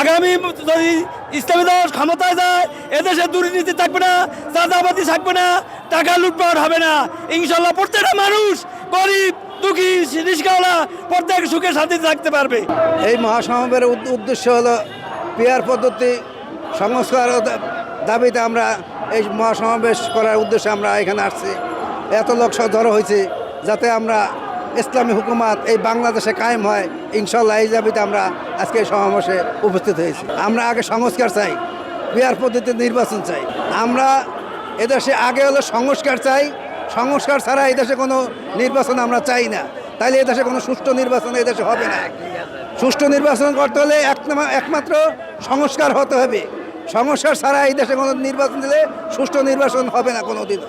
আগামী যদি ইসলামী দল ক্ষমতায় যায়, এদেশে দুর্নীতি থাকবে না চাঁদাবাদি থাকবে না, টাকা লুটপাট হবে না। ইনশাল্লাহ প্রত্যেকটা মানুষ গরিব, দুঃখী রিস্কাওয়ালা প্রত্যেক সুখে শান্তিতে থাকতে পারবে। এই মহাসমাবের উদ- উদ্দেশ্য হলো পেয়ার পদ্ধতি সংস্কার দাবিতে আমরা এই মহাসমাবেশ করার উদ্দেশ্যে আমরা এখানে আসছি। এত লোক জড়ো হয়েছে, যাতে আমরা ইসলামী হুকুমাত এই বাংলাদেশে কায়েম হয় ইনশাল্লাহ এই দাবিতে আমরা আজকে এই সমাবেশে উপস্থিত হয়েছি। আমরা আগে সংস্কার চাই পেয়ার পদ্ধতিতে নির্বাচন চাই। আমরা এদেশে আগে হলো সংস্কার চাই, সংস্কার ছাড়া এই দেশে কোনো নির্বাচন আমরা চাই না। তাইলে এদেশে কোনো সুষ্ঠু নির্বাচন এদেশে হবে না। সুষ্ঠু নির্বাচন করতে হলে এক- একমাত্র সংস্কার হতে হবে। সংস্কার ছাড়া এই দেশে কোনো নির্বাচন দিলে সুষ্ঠু নির্বাচন হবে না কোনো দিন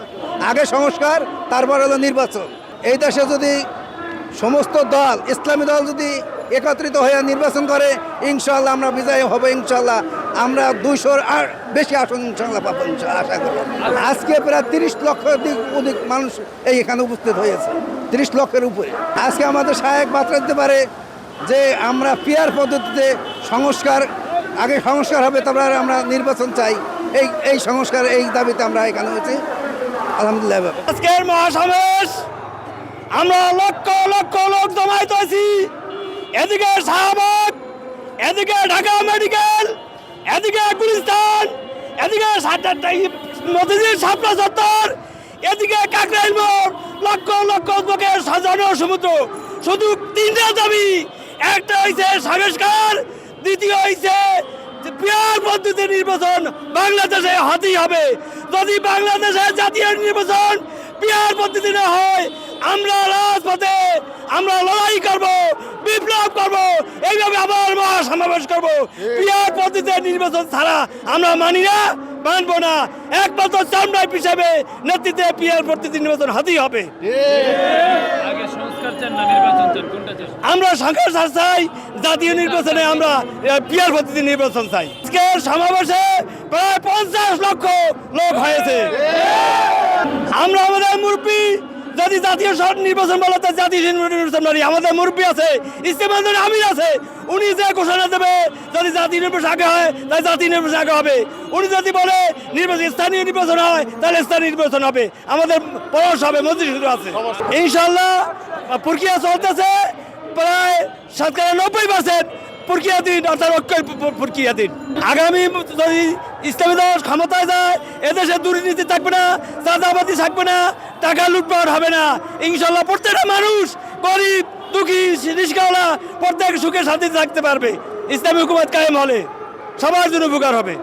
আগে সংস্কার, তারপর হলো নির্বাচন। এই দেশে যদি সমস্ত দল, ইসলামী দল যদি একত্রিত হয়ে নির্বাচন করে ইনশাল্লাহ আমরা বিজয় হব ইনশাল্লাহ আমরা দুইশোর আর বেশি আসন ইনশাল্লাহ পাবো আশা করি। আজকে প্রায় তিরিশ লক্ষ অধিক মানুষ এই এখানে উপস্থিত হয়েছে, তিরিশ লক্ষের উপরে। আজকে আমাদের সহায়ক বার্তা দিতে পারে যে, আমরা পিয়ার পদ্ধতিতে সংস্কার, আগে সংস্কার হবে, তারপরে আমরা নির্বাচন চাই। এই এই সংস্কার, এই দাবিতে আমরা এখানে হয়েছি। আলহামদুলিল্লাহ আজকের মহাসমাবেশ আমরা লক্ষ লক্ষ লোক জমায়েত হয়েছি। এদিকে শাহবাগ, এদিকে ঢাকা মেডিকেল, এদিকে গুলিস্তান, এদিকে মতিঝিল সাপলা চত্বর, এদিকে কাকরাইল মোড়। লক্ষ লক্ষ লোকের সাজানো সমুদ্র। শুধু তিনটা দাবি। একটা হয়েছে সংস্কার, দ্বিতীয় হয়েছে পিয়ার পদ্ধতি নির্বাচন বাংলাদেশে হতেই হবে। যদি বাংলাদেশে জাতীয় নির্বাচন পিয়ার পদ্ধতি না হয় আমরা রাজপথে আমরা লড়াই করব বিপ্লব করব এইভাবে আবার মহাসমাবেশ করব। পিয়ার পদ্ধতিতে নির্বাচন ছাড়া আমরা মানি না মানবো না। একমাত্র চামড়াই হিসাবে নেতৃত্বে পিয়ার পদ্ধতি নির্বাচন হতেই হবে। আমরা চাই জাতীয় নির্বাচনে আমরা পিয়ার পদ্ধতি নির্বাচন চাই। আজকের সমাবেশে প্রায় পঞ্চাশ লক্ষ লোক হয়েছে। আমরা আমাদের মুরব্বী যদি জাতীয় সর- নির্বাচন বলে, তো জাতীয় নির্বাচন নারী আমাদের মুরব্বী আছে, ইস্তেমাল আমির আছে। উনি যে ঘোষণা দেবে, যদি জাতীয় নির্বাচন আগে হয়, তাহলে জাতীয় নির্বাচন আগে হবে। উনি যদি বলে, নির্বাচন স্থানীয় নির্বাচন হয়, তাহলে স্থানীয় নির্বাচন হবে। আমাদের পরামর্শ হবে মন্ত্রী শুধু আছে। ইনশাল্লাহ প্রক্রিয়া চলতেছে, প্রায় শতকরা নব্বই পার্সেন্ট প্রক্রিয়া দিন অর্থাৎ ঐক্যের প্রক্রিয়া দিন আগামী যদি ইসলামী দল ক্ষমতায় যায়, এদেশে দুর্নীতি থাকবে না চাঁদাবাদি থাকবে না, টাকা লুটপাট হবে না। ইনশাল্লাহ প্রত্যেকটা মানুষ গরিব, দুঃখী রিস্কাওয়ালা প্রত্যেক সুখে শান্তিতে থাকতে পারবে। ইসলামী হুকুমত কায়েম হলে সবার জন্য উপকার হবে।